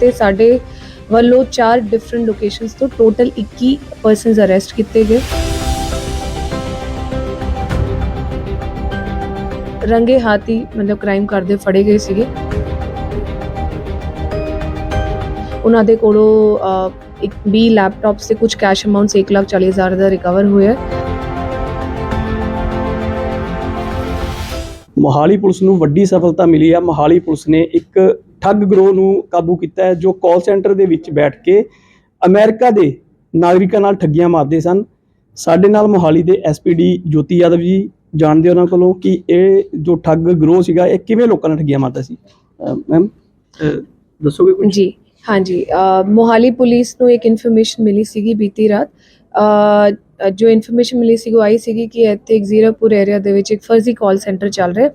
ਤੇ ਸਾਡੇ ਵੱਲੋਂ ਚਾਰ ਡਿਫਰੈਂਟ ਲੋਕੇਸ਼ਨਸ ਤੋਂ ਟੋਟਲ 21 ਪਰਸਨਸ ਅਰੈਸਟ ਕੀਤੇ ਗਏ। ਰੰਗੇ ਹਾਥੀ ਮਤਲਬ ਕ੍ਰਾਈਮ ਕਰਦੇ ਫੜੇ ਗਏ ਸੀਗੇ। ਉਹਨਾਂ ਦੇ ਕੋਲੋਂ ਇੱਕ 20 ਲੈਪਟਾਪਸ ਤੇ ਕੁਝ ਕੈਸ਼ ਅਮਾਉਂਟਸ 140000 ਦਾ ਰਿਕਵਰ ਹੋਇਆ। ਮੋਹਾਲੀ ਪੁਲਿਸ ਨੂੰ ਵੱਡੀ ਸਫਲਤਾ ਮਿਲੀ ਆ। ਮੋਹਾਲੀ ਪੁਲਿਸ ਨੇ ਇੱਕ ਠੱਗ ਗਰੋਹ ਨੂੰ ਕਾਬੂ ਕੀਤਾ ਹੈ, ਜੋ ਕਾਲ ਸੈਂਟਰ ਦੇ ਵਿੱਚ ਬੈਠ ਕੇ ਅਮਰੀਕਾ ਦੇ ਨਾਗਰਿਕਾਂ ਨਾਲ ਠੱਗੀਆਂ ਮਾਰਦੇ ਸਨ। ਸਾਡੇ ਨਾਲ ਮੋਹਾਲੀ ਦੇ ਐਸਪੀਡੀ ਜੋਤੀ ਯਾਦਵ ਜੀ ਜਾਣਦੇ ਉਹਨਾਂ ਕੋਲੋਂ ਕਿ ਇਹ ਜੋ ਠੱਗ ਗਰੋਹ ਸੀਗਾ, ਇਹ ਕਿਵੇਂ ਲੋਕਾਂ ਨਾਲ ਠੱਗੀਆਂ ਮਾਰਦਾ ਸੀ? ਮੈਮ ਦੱਸੋਗੇ ਕੁਝ ਜੀ, ਹਾਂਜੀ। ਮੋਹਾਲੀ ਪੁਲਿਸ ਨੂੰ ਇੱਕ ਇਨਫੋਰਮੇਸ਼ਨ ਮਿਲੀ ਸੀਗੀ ਬੀਤੀ ਰਾਤ। ਜੋ ਇਨਫੋਰਮੇਸ਼ਨ ਮਿਲੀ ਸੀ ਉਹ ਆਈ ਸੀਗੀ ਕਿ ਇੱਥੇ ਜ਼ੀਰਾਪੁਰ ਏਰੀਆ ਦੇ ਵਿੱਚ ਇੱਕ ਫਰਜ਼ੀ ਕਾਲ ਸੈਂਟਰ ਚੱਲ ਰਿਹਾ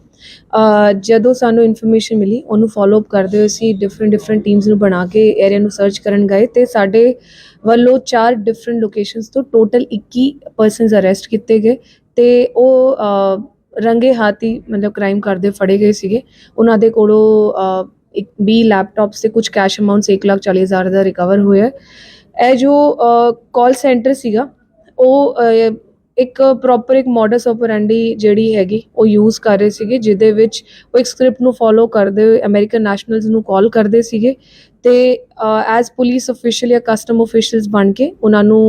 ਜਦੋਂ ਸਾਨੂੰ ਇਨਫੋਰਮੇਸ਼ਨ ਮਿਲੀ, ਉਹਨੂੰ ਫਾਲੋ ਅਪ ਕਰਦੇ ਹੋਏ ਅਸੀਂ ਡਿਫਰੈਂਟ ਡਿਫਰੈਂਟ ਟੀਮਸ ਨੂੰ ਬਣਾ ਕੇ ਏਰੀਆ ਨੂੰ ਸਰਚ ਕਰਨ ਗਏ ਤੇ ਸਾਡੇ ਵੱਲੋਂ ਚਾਰ ਡਿਫਰੈਂਟ ਲੋਕੇਸ਼ਨਸ ਤੋਂ ਟੋਟਲ 21 ਪਰਸਨਸ ਅਰੈਸਟ ਕੀਤੇ ਗਏ ਤੇ ਉਹ ਰੰਗੇ ਹਾਥੀ ਮਤਲਬ ਕ੍ਰਾਈਮ ਕਰਦੇ ਫੜੇ ਗਏ ਸੀਗੇ। ਉਹਨਾਂ ਦੇ ਕੋਲੋਂ ਇੱਕ 20 ਲੈਪਟਾਪਸ ਤੇ ਕੁਝ ਕੈਸ਼ ਅਮਾਉਂਟਸ 140000 ਦਾ ਰਿਕਵਰ ਹੋਇਆ। ਇਹ ਜੋ ਕਾਲ ਸੈਂਟਰ ਸੀਗਾ, ਉਹ ਇੱਕ ਪ੍ਰੋਪਰ ਇੱਕ ਮੋਡਸ ਆਪਰੈਂਡੀ ਜਿਹੜੀ ਹੈਗੀ ਉਹ ਯੂਜ਼ ਕਰ ਰਹੇ ਸੀਗੇ ਜਿਹਦੇ ਵਿੱਚ ਉਹ ਇੱਕ ਸਕ੍ਰਿਪਟ ਨੂੰ ਫੋਲੋ ਕਰਦੇ ਹੋਏ ਅਮਰੀਕਨ ਨੈਸ਼ਨਲਸ ਨੂੰ ਕਾਲ ਕਰਦੇ ਸੀਗੇ ਤੇ ਐਜ਼ ਪੁਲਿਸ ਅਫੀਸ਼ੀਅਲ ਜਾਂ ਕਸਟਮ ਅਫੀਸ਼ੀਅਲਸ ਬਣ ਕੇ ਉਹਨਾਂ ਨੂੰ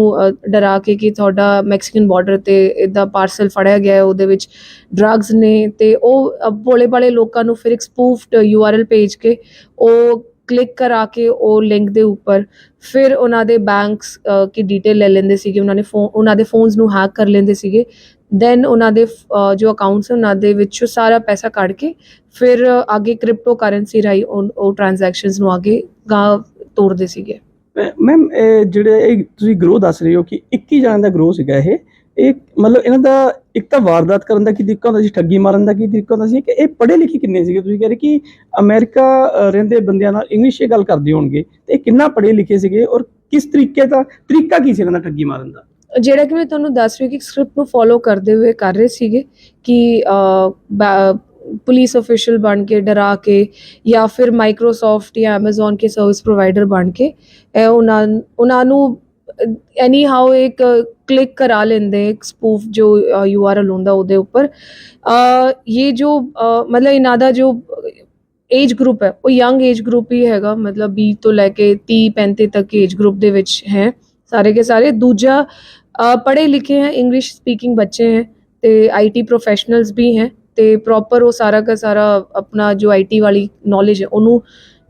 ਡਰਾ ਕੇ ਕਿ ਤੁਹਾਡਾ ਮੈਕਸੀਕਨ ਬਾਰਡਰ ਤੇ ਇਦਾਂ ਪਾਰਸਲ ਫੜਿਆ ਗਿਆ ਹੈ, ਉਹਦੇ ਵਿੱਚ ਡਰੱਗਸ ਨੇ ਤੇ ਉਹ ਭੋਲੇ ਭਾਲੇ ਲੋਕਾਂ ਨੂੰ ਫਿਰ ਇੱਕ ਸਪੂਫਡ ਯੂਆਰਐਲ ਭੇਜ ਕੇ ਉਹ ਕਲਿੱਕ ਕਰਾ ਕੇ ਉਹ ਲਿੰਕ ਦੇ ਉੱਪਰ ਫਿਰ ਉਹਨਾਂ ਦੇ ਬੈਂਕਸ ਕੀ ਡਿਟੇਲ ਲੈ ਲੈਂਦੇ ਸੀਗੇ, ਉਹਨਾਂ ਨੇ ਫੋਨ ਉਹਨਾਂ ਦੇ ਫੋਨਸ ਨੂੰ ਹੈਕ ਕਰ ਲੈਂਦੇ ਸੀਗੇ। ਦੈਨ ਉਹਨਾਂ ਦੇ ਜੋ ਅਕਾਊਂਟਸ ਉਹਨਾਂ ਦੇ ਵਿੱਚੋਂ ਸਾਰਾ ਪੈਸਾ ਕੱਢ ਕੇ ਫਿਰ ਅੱਗੇ ਕ੍ਰਿਪਟੋ ਕਰੰਸੀ ਰਾਹੀਂ ਉਹ ਟ੍ਰਾਂਜੈਕਸ਼ਨਸ ਨੂੰ ਅੱਗੇ ਗਾਂ ਤੋਰਦੇ ਸੀਗੇ। ਮੈਮ ਜਿਹੜੇ ਤੁਸੀਂ ਗਰੋਹ ਦੱਸ ਰਹੇ ਹੋ ਕਿ 21 ਜਣਾਂ ਦਾ ਗਰੋਹ ਸੀਗਾ ਇਹ। ਇਹ ਮਤਲਬ ਇਹਨਾਂ ਦਾ ਇੱਕ ਤਾਂ ਵਾਰਦਾਤ ਕਰਨ ਦਾ ਕੀ ਤਰੀਕਾ ਹੁੰਦਾ ਸੀ, ਠੱਗੀ ਮਾਰਨ ਦਾ ਕੀ ਤਰੀਕਾ ਹੁੰਦਾ ਸੀ, ਕਿ ਇਹ ਪੜ੍ਹੇ ਲਿਖੇ ਕਿੰਨੇ ਸੀਗੇ? ਤੁਸੀਂ ਕਹਿ ਰਹੇ ਕਿ ਅਮਰੀਕਾ ਰਹਿੰਦੇ ਬੰਦਿਆਂ ਨਾਲ ਇੰਗਲਿਸ਼ 'ਚ ਗੱਲ ਕਰਦੇ ਹੋਣਗੇ, ਤੇ ਇਹ ਕਿੰਨਾ ਪੜ੍ਹੇ ਲਿਖੇ ਸੀਗੇ ਔਰ ਕਿਸ ਤਰੀਕੇ ਦਾ, ਤਰੀਕਾ ਕੀ ਸੀ ਇਹਨਾਂ ਦਾ ਠੱਗੀ ਮਾਰਨ ਦਾ? ਜਿਹੜਾ ਕਿ ਮੈਂ ਤੁਹਾਨੂੰ ਦੱਸ ਰਹੀ ਕਿ ਸਕ੍ਰਿਪਟ ਨੂੰ ਫੋਲੋ ਕਰਦੇ ਹੋਏ ਕਰ ਰਹੇ ਸੀਗੇ ਕਿ ਪੁਲਿਸ ਅਫੀਸ਼ੀਅਲ ਬਣ ਕੇ, ਡਰਾ ਕੇ ਜਾਂ ਫਿਰ ਮਾਈਕਰੋਸਾਫਟ ਜਾਂ Amazon ਕੇ ਸਰਵਿਸ ਪ੍ਰੋਵਾਈਡਰ ਬਣ ਕੇ, ਇਹ ਉਹਨਾਂ ਉਹਨਾਂ ਨੂੰ ਐਨੀ ਹਾਊ ਇੱਕ ਕਲਿੱਕ ਕਰਾ ਲੈਂਦੇ ਇੱਕ ਸਪੂਫ ਜੋ ਯੂਆਰਐਲ ਹੁੰਦਾ ਉਹਦੇ ਉੱਪਰ ਅ, ਇਹ ਜੋ ਅ, ਮਤਲਬ ਇਹਨਾਂ ਦਾ ਜੋ ਏਜ ਗਰੁੱਪ ਹੈ ਉਹ ਯੰਗ ਏਜ ਗਰੁੱਪ ਹੀ ਹੈਗਾ ਮਤਲਬ 20 ਤੋਂ ਲੈ ਕੇ 30 35 ਤੱਕ ਏਜ ਗਰੁੱਪ ਦੇ ਵਿੱਚ ਹੈ ਸਾਰੇ ਕੇ ਸਾਰੇ ਦੂਜਾ ਅ, ਪੜ੍ਹੇ ਲਿਖੇ हैं इंग्लिश स्पीकिंग बच्चे हैं ਤੇ ਆਈਟੀ ਪ੍ਰੋਫੈਸ਼ਨਲਸ ਵੀ हैं ਤੇ ਪ੍ਰੋਪਰ ਉਹ ਸਾਰਾ ਦਾ ਸਾਰਾ ਆਪਣਾ ਜੋ ਆਈਟੀ ਵਾਲੀ ਨੌਲੇਜ ਹੈ ਉਹਨੂੰ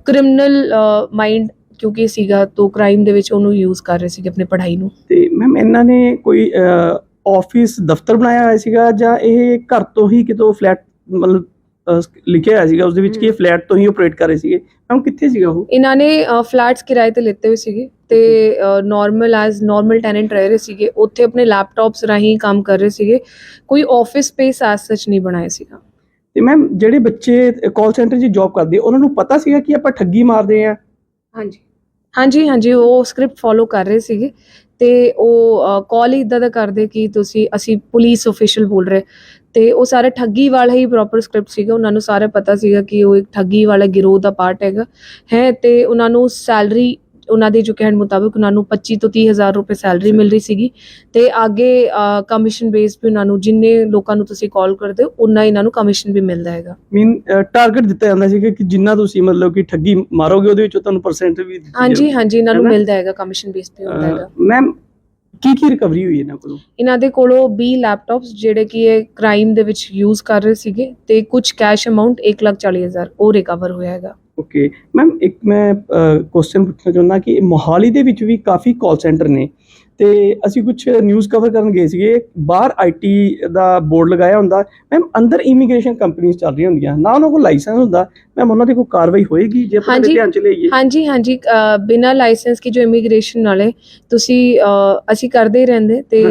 ਕ੍ਰਿਮੀਨਲ ਮਾਈਂਡ ਕਿਉਂਕਿ ਸੀਗਾ ਤੋਂ ਕ੍ਰਾਈਮ ਦੇ ਵਿੱਚ ਉਹਨੂੰ ਯੂਜ਼ ਕਰ ਰਹੇ ਸੀਗੇ ਆਪਣੀ ਪੜ੍ਹਾਈ ਨੂੰ। ਤੇ ਮੈਮ ਇਹਨਾਂ ਨੇ ਕੋਈ ਆਫਿਸ ਦਫ਼ਤਰ ਬਣਾਇਆ ਹੋਇਆ ਸੀਗਾ ਜਾਂ ਇਹ ਘਰ ਤੋਂ ਹੀ ਕਿਤੋਂ ਫਲੈਟ ਮਤਲਬ ਲਿਖਿਆ ਹੋਇਆ ਸੀਗਾ ਉਸ ਦੇ ਵਿੱਚ ਕਿ ਇਹ ਫਲੈਟ ਤੋਂ ਹੀ ਆਪਰੇਟ ਕਰ ਰਹੇ ਸੀਗੇ? ਮੈਮ ਕਿੱਥੇ ਸੀਗਾ ਉਹ? ਇਹਨਾਂ ਨੇ ਫਲੈਟਸ ਕਿਰਾਏ ਤੇ ਲਿੱਤੇ ਹੋਏ ਸੀਗੇ ਤੇ ਨਾਰਮਲ ਐਜ਼ ਨਾਰਮਲ ਟੈਨੈਂਟ ਰਹਿ ਰਹੇ ਸੀਗੇ। ਉੱਥੇ ਆਪਣੇ ਲੈਪਟਾਪਸ ਰਾਹੀਂ ਕੰਮ ਕਰ ਰਹੇ ਸੀਗੇ। ਕੋਈ ਆਫਿਸ ਸਪੇਸ ਐਸ ਸੱਚ ਨਹੀਂ ਬਣਾਇਆ ਸੀਗਾ। ਤੇ ਮੈਮ ਜਿਹੜੇ ਬੱਚੇ ਕਾਲ ਸੈਂਟਰ 'ਚ ਜੌਬ ਕਰਦੇ ਉਹਨਾਂ ਨੂੰ ਪਤਾ ਸੀਗਾ ਕਿ ਆਪਾਂ ਠੱਗੀ ਮਾਰਦੇ ਆ ਹਾਂਜੀ। ਹਾਂਜੀ ਹਾਂਜੀ, ਉਹ ਸਕ੍ਰਿਪਟ ਫੋਲੋ ਕਰ ਰਹੇ ਸੀਗੇ ਤੇ ਉਹ ਕਾਲ ਹੀ ਇਦਾਂ ਦਾ ਕਰਦੇ ਕਿ ਤੁਸੀਂ, ਅਸੀਂ ਪੁਲਿਸ ਅਫੀਸ਼ੀਅਲ ਬੋਲ ਰਹੇ। ਤੇ ਉਹ ਸਾਰੇ ਠੱਗੀ ਵਾਲਾ ਹੀ ਪ੍ਰੋਪਰ ਸਕ੍ਰਿਪਟ ਸੀਗਾ, ਉਹਨਾਂ ਨੂੰ ਸਾਰਾ ਪਤਾ ਸੀਗਾ ਕਿ ਉਹ ਇੱਕ ਠੱਗੀ ਵਾਲਾ ਗਿਰੋਹ ਦਾ ਪਾਰਟ ਹੈਗਾ। ਹੈ, ਤੇ ਉਹਨਾਂ ਨੂੰ ਸੈਲਰੀ ਉਹਨਾਂ ਦੇ ਜੋ ਕਹਿਣ ਮੁਤਾਬਕ ਉਹਨਾਂ ਨੂੰ 25 ਤੋਂ 30 ਹਜ਼ਾਰ ਰੁਪਏ ਸੈਲਰੀ ਮਿਲ ਰਹੀ ਸੀਗੀ ਤੇ ਅੱਗੇ ਕਮਿਸ਼ਨ ਬੇਸ ਵੀ ਉਹਨਾਂ ਨੂੰ ਜਿੰਨੇ ਲੋਕਾਂ ਨੂੰ ਤੁਸੀਂ ਕਾਲ ਕਰਦੇ ਹੋ ਉਨਾ ਇਹਨਾਂ ਨੂੰ ਕਮਿਸ਼ਨ ਵੀ ਮਿਲਦਾ ਹੈਗਾ। ਮੀਨ ਟਾਰਗੇਟ ਦਿੱਤਾ ਜਾਂਦਾ ਸੀਗਾ ਕਿ ਜਿੰਨਾ ਤੁਸੀਂ ਮਤਲਬ ਕਿ ਠੱਗੀ ਮਾਰੋਗੇ ਉਹਦੇ ਵਿੱਚੋਂ ਤੁਹਾਨੂੰ ਪਰਸੈਂਟ ਵੀ ਹਾਂਜੀ ਹਾਂਜੀ ਇਹਨਾਂ ਨਾ? ਮਿਲਦਾ ਹੈਗਾ ਕਮਿਸ਼ਨ ਬੇਸ ਤੇ ਹੁੰਦਾ ਹੈਗਾ। ਮੈਮ ਕੀ ਕੀ ਰਿਕਵਰੀ ਹੋਈ ਇਹਨਾਂ ਕੋਲੋਂ? ਇਹਨਾਂ ਦੇ ਕੋਲੋਂ 20 ਲੈਪਟਾਪਸ ਜਿਹੜੇ ਕਿ ਇਹ ਕ੍ਰਾਈਮ ਦੇ ਵਿੱਚ ਯੂਜ਼ ਕਰ ਰਹੇ ਸੀਗੇ ਤੇ ਕੁਝ ਕੈਸ਼ ਅਮਾਉਂਟ 140000 ਉਹ ਰਿਕਵਰ ਹੋਇਆ ਹੈਗਾ। ਓਕੇ ਮੈਮ ਇੱਕ ਮੈਂ ਕੁਐਸਚਨ ਪੁੱਛਣਾ ਚਾਹੁੰਦਾ ਕਿ ਮੋਹਾਲੀ ਦੇ ਵਿੱਚ ਵੀ ਕਾਫੀ ਕਾਲ ਸੈਂਟਰ ਨੇ। ਤੇ ਅਸੀਂ ਕੁਝ ਨਿਊਜ਼ ਕਵਰ ਕਰਨ ਗਏ ਸੀਗੇ। ਬਾਹਰ ਆਈਟੀ ਦਾ ਬੋਰਡ ਲਗਾਇਆ ਹੁੰਦਾ। ਮੈਮ ਅੰਦਰ ਇਮੀਗ੍ਰੇਸ਼ਨ ਕੰਪਨੀਆਂ ਚੱਲ ਰਹੀਆਂ ਹੁੰਦੀਆਂ। ਨਾ ਉਹਨਾਂ ਕੋਲ ਲਾਇਸੈਂਸ ਹੁੰਦਾ। ਮੈਮ ਉਹਨਾਂ ਦੀ ਕੋਈ ਕਾਰਵਾਈ ਹੋਏਗੀ? ਜੇ ਆਪਾਂ ਧਿਆਨ ਚ ਲਈਏ ਹਾਂਜੀ ਹਾਂਜੀ। ਬਿਨਾਂ ਲਾਇਸੈਂਸ ਕੀ ਜੋ ਇਮੀਗ੍ਰੇਸ਼ਨ ਵਾਲੇ ਤੁਸੀਂ ਅਸੀਂ ਕਰਦੇ ਹੀ ਰਹਿੰਦੇ। ਤੇ।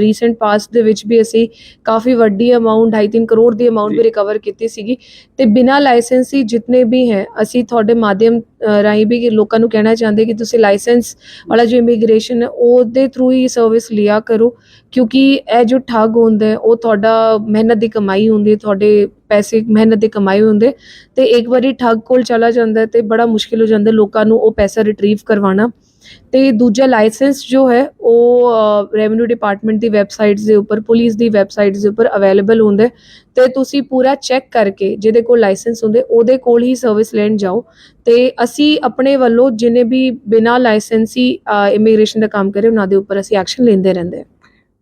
ਰੀਸੈਂਟ ਪਾਸਟ ਦੇ ਵਿੱਚ ਵੀ ਅਸੀਂ ਕਾਫੀ ਵੱਡੀ ਅਮਾਉਂਟ 2.5 ਕਰੋੜ ਦੀ ਅਮਾਉਂਟ। ਵੀ ਰਿਕਵਰ ਕੀਤੀ ਸੀਗੀ। ਤੇ ਬਿਨਾਂ ਲਾਇਸੈਂਸ ਹੀ ਜਿੰਨੇ ਵੀ ਹੈ ਅਸੀਂ ਤੁਹਾਡੇ ਮਾਧਿਅਮ ਰਾਹੀਂ ਵੀ ਲੋਕਾਂ ਨੂੰ ਕਹਿਣਾ ਚਾਹੁੰਦੇ ਕਿ ਤੁਸੀਂ ਲਾਇਸੈਂਸ ਵਾਲਾ ਜੋ ਇਮੀਗ੍ਰੇਸ਼ਨ ਹੈ ਉਹ ਉਹਦੇ ਥਰੂ ਹੀ ਸਰਵਿਸ ਲਿਆ ਕਰੋ, ਕਿਉਂਕਿ ਇਹ ਜੋ ਠੱਗ ਹੁੰਦੇ ਉਹ ਤੁਹਾਡਾ ਮਿਹਨਤ ਦੀ ਕਮਾਈ ਹੁੰਦੀ ਹੈ, ਤੁਹਾਡੇ ਪੈਸੇ ਮਿਹਨਤ ਦੀ ਕਮਾਈ ਹੁੰਦੇ ਤੇ ਇੱਕ ਵਾਰੀ ਠੱਗ ਕੋਲ ਚਲਾ ਜਾਂਦਾ ਤੇ ਬੜਾ ਮੁਸ਼ਕਿਲ ਹੋ ਜਾਂਦਾ ਲੋਕਾਂ ਨੂੰ ਉਹ ਪੈਸਾ ਰਿਟਰੀਵ ਕਰਵਾਉਣਾ। ਤੇ ਦੂਜਾ ਲਾਇਸੈਂਸ ਜੋ ਹੈ, ਉਹ ਰੈਵਨਿਊ ਡਿਪਾਰਟਮੈਂਟ ਦੀ ਵੈਬਸਾਈਟਸ ਦੇ ਉੱਪਰ, ਪੁਲਿਸ ਦੀ ਵੈਬਸਾਈਟਸ ਦੇ ਉੱਪਰ ਅਵੇਲੇਬਲ ਹੁੰਦਾ ਤੇ ਤੁਸੀਂ ਪੂਰਾ ਚੈੱਕ ਕਰਕੇ ਜਿਹਦੇ ਕੋਲ ਲਾਇਸੈਂਸ ਹੁੰਦੇ, ਉਹਦੇ ਕੋਲ ਹੀ ਸਰਵਿਸ ਲੈਣ ਜਾਓ ਤੇ ਅਸੀਂ ਆਪਣੇ ਵੱਲੋਂ ਜਿਨੇ ਵੀ ਬਿਨਾ ਲਾਇਸੈਂਸੀ ਇਮੀਗ੍ਰੇਸ਼ਨ ਦਾ ਕੰਮ ਕਰੇ, ਉਹਨਾਂ ਦੇ ਉੱਪਰ ਅਸੀਂ ਐਕਸ਼ਨ ਲੈਂਦੇ ਰਹਿੰਦੇ ਹਾਂ।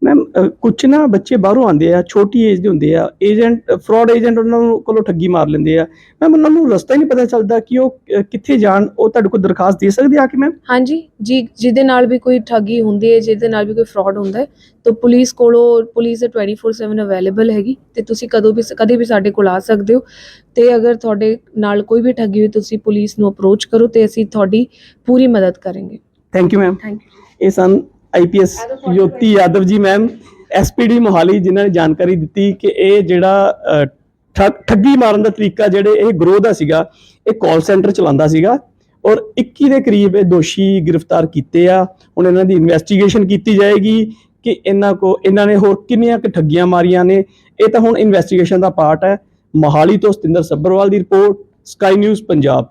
ਮੈਮ ਕੁਝ ਨਾ ਬੱਚੇ ਬਾਹਰੋਂ ਆਉਂਦੇ ਆ ਛੋਟੀ ਏਜ ਦੇ ਹੁੰਦੇ ਆ ਏਜੰਟ ਫਰਾਡ ਏਜੰਟ ਉਹਨਾਂ ਨੂੰ ਕੋਲੋਂ ਠੱਗੀ ਮਾਰ ਲੈਂਦੇ ਆ। ਮੈਮ ਉਹਨਾਂ ਨੂੰ ਰਸਤਾ ਹੀ ਨਹੀਂ ਪਤਾ ਚੱਲਦਾ ਕਿ ਉਹ ਕਿੱਥੇ ਜਾਣ ਉਹ ਤੁਹਾਡੇ ਕੋਲ ਦਰਖਾਸਤ ਦੇ ਸਕਦੇ ਆ ਕਿ ਮੈਮ ਹਾਂਜੀ ਜੀ ਜਿਹਦੇ ਨਾਲ ਵੀ ਕੋਈ ਠੱਗੀ ਹੁੰਦੀ ਹੈ ਜਿਹਦੇ ਨਾਲ ਵੀ ਕੋਈ ਫਰਾਡ ਹੁੰਦਾ ਹੈ ਤਾਂ ਪੁਲਿਸ ਕੋਲੋਂ ਪੁਲਿਸ ਦੇ 24/7 ਅਵੇਲੇਬਲ ਹੈਗੀ ਤੇ ਤੁਸੀਂ ਕਦੋਂ ਵੀ ਕਦੇ ਵੀ ਸਾਡੇ ਕੋਲ ਆ ਸਕਦੇ ਹੋ। ਤੇ ਅਗਰ ਤੁਹਾਡੇ ਨਾਲ ਕੋਈ ਵੀ ਠੱਗੀ ਹੋਈ ਤੁਸੀਂ ਪੁਲਿਸ ਨੂੰ ਅਪਰੋਚ ਕਰੋ ਤੇ ਅਸੀਂ ਤੁਹਾਡੀ ਪੂਰੀ ਮਦਦ ਕਰਾਂਗੇ। Thank you ma'am thank you ਇਹ ਸਨ ਆਈਪੀਐਸ ਜੋਤੀ ਯਾਦਵ ਜੀ ਮੈਮ ਐਸਪੀਡੀ ਮੋਹਾਲੀ ਜਿਨ੍ਹਾਂ ਨੇ ਜਾਣਕਾਰੀ ਦਿੱਤੀ ਕਿ ਇਹ ਜਿਹੜਾ ਅ, ਠੱਗੀ ਮਾਰਨ ਦਾ ਤਰੀਕਾ ਜਿਹੜੇ ਇਹ ਗਰੋਹ ਦਾ ਸੀਗਾ ਇਹ ਕਾਲ ਸੈਂਟਰ ਚਲਾਉਂਦਾ ਸੀਗਾ ਔਰ 21 ਦੇ ਕਰੀਬ ਇਹ ਦੋਸ਼ੀ ਗ੍ਰਿਫਤਾਰ ਕੀਤੇ ਆ। ਹੁਣ ਇਹਨਾਂ ਦੀ ਇਨਵੈਸਟੀਗੇਸ਼ਨ ਕੀਤੀ ਜਾਏਗੀ ਕਿ ਇਹਨਾਂ ਕੋ ਇਹਨਾਂ ਨੇ ਹੋਰ ਕਿੰਨੀਆਂ ਕੁ ਠੱਗੀਆਂ ਮਾਰੀਆਂ ਨੇ। ਇਹ ਤਾਂ ਹੁਣ ਇਨਵੈਸਟੀਗੇਸ਼ਨ ਦਾ ਪਾਰਟ ਹੈ। ਮੋਹਾਲੀ ਤੋਂ ਸਤਿੰਦਰ ਸੱਭਰਵਾਲ ਦੀ ਰਿਪੋਰਟ ਸਕਾਈ ਨਿਊਜ਼ ਪੰਜਾਬ।